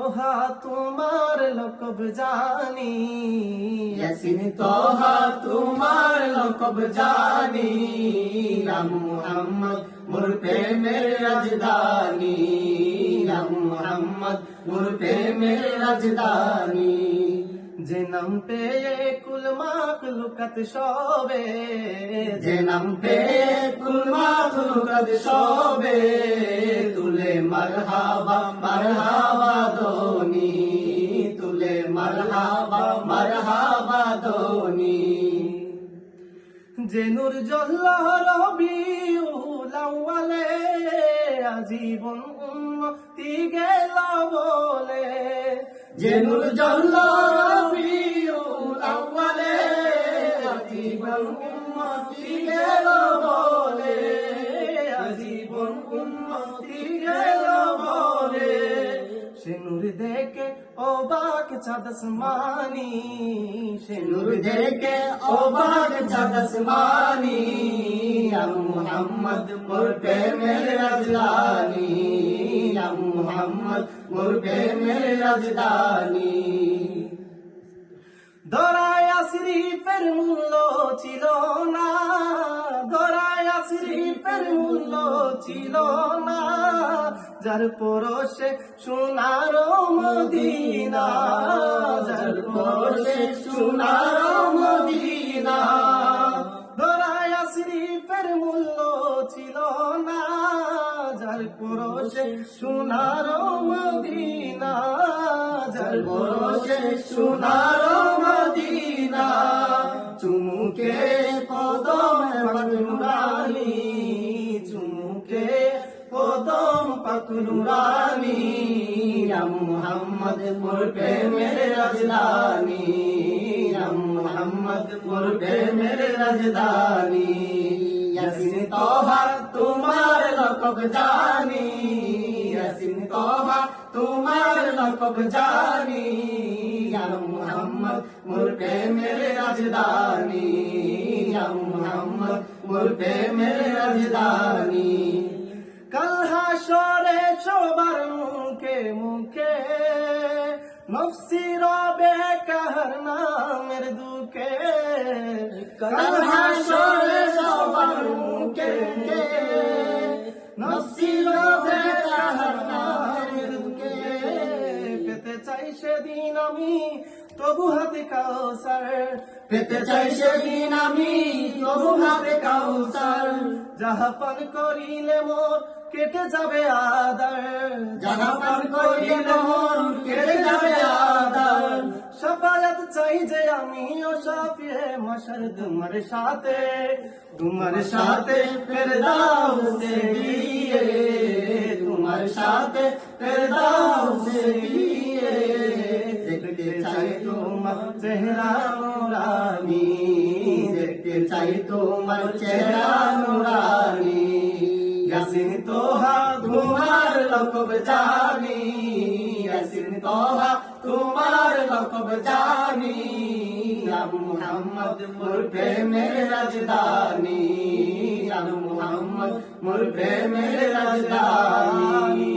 তোহা তোমার লোকব জানি। ইয়াসিন তোহা তোমার লোকব জানি। নাম মুহাম্মদ মোর প্রেমের রাজধানী। নাম মুহাম্মদ মোর প্রেমের রাজধানী। যে নাম পেয়ে কুল মাকলুকাত সবে, যে নাম পে কুলমা ফুলকদ সবে, তুলে মারহাবা মারহাবা দোনি তুলে মারহাবা মারহাবা দোনি যে নূর জল্লা রবি উলাওয়ালে আজীবন উন্নতি গেল বলে। যে নূর রবিউল আউয়ালে জীবন উম্মতি গেল বলে। আজীবন উন্নতি গেল বলে। সে নূর দেখে অবাক চাঁদস মানি সে নূর দেখে অবাক চাঁদসমানি। মুহাম্মদ মোর প্রেমের রাজধানী। আম মুহাম্মদ মোর প্রেমের রাজধানী দরায়া শরীফের মূল্য ছিল না, দরায়া শরীফের মূল্য ছিল না। যার পরশে সোনার মদিনা, যার পরশে সোনার মদিনা। দরায়া শরীফের মূল্য ছিল না পরশে সোনার মদিনা, যার পরশে সোনার মদিনা, চুমুকে কদম পাকুরানি চুমুকে কদম পাকুরানি মুহাম্মদ মোর প্রেমের রাজধানী মুহাম্মদ মোর প্রেমের রাজধানী, ইয়াসিন তোহা তোমার লকব জানি, ইয়াসিন তোহা তোমার লকব জানি আম মুহাম্মদ মোর প্রেমের রাজধানী আম মুহাম্মদ মোর প্রেমের রাজধানী। কাল হাসরে সবার মুখে মুখে নফসি রবে কাহার নামের দুঃখে, কাল সেদিন আমি তবু হাতে কাউসার পেতে চাই সেদিন আমি তবু হাতে কাউসার। যাহা পান করিলে মোর কেটে যাবে আদার যাহা পান করিলে মোর কেটে যাবে আদার সফায়ত চাই যে আমি ও সাফিয়ে মশর তোমার সাথে তোমার সাথে ফেরদাও সে তোমার সাথে ফেরদাও সে গিয়ে দেখতে চাই তোমার চেহারা নুরানি, দেখতে চাই তোমার চেহারা নুরানি। ইয়াসিন তোহা তোমার লকব জানি, ইয়াসিন তোহা তোমার লকব জানি। আম মুহাম্মদ মোর প্রেমের রাজধানী আম মুহাম্মদ মোর প্রেমের রাজধানী।